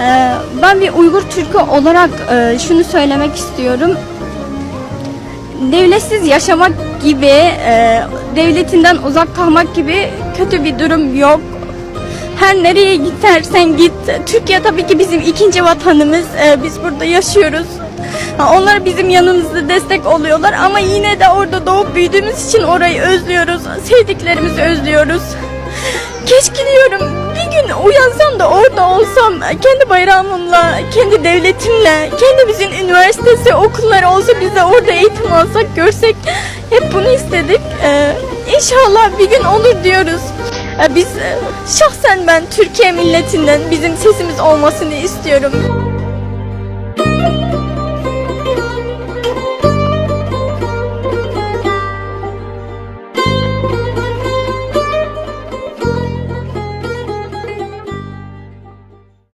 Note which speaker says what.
Speaker 1: Ee, ben bir Uygur Türk'ü olarak e, şunu söylemek istiyorum. Devletsiz yaşamak gibi, e, devletinden uzak kalmak gibi kötü bir durum yok. Her nereye gidersen git. Türkiye tabii ki bizim ikinci vatanımız. Ee, biz burada yaşıyoruz. Onlar bizim yanımızda destek oluyorlar ama yine de orada doğup büyüdüğümüz için orayı özlüyoruz. Sevdiklerimizi özlüyoruz. Keşke diyorum bir gün uyansam orada olsam kendi bayrağımla, kendi devletimle, kendimizin üniversitesi, okulları olsa biz de orada eğitim alsak, görsek hep bunu istedik. Ee, inşallah bir gün olur diyoruz. Ee, biz e, şahsen ben Türkiye milletinden bizim sesimiz olmasını istiyorum.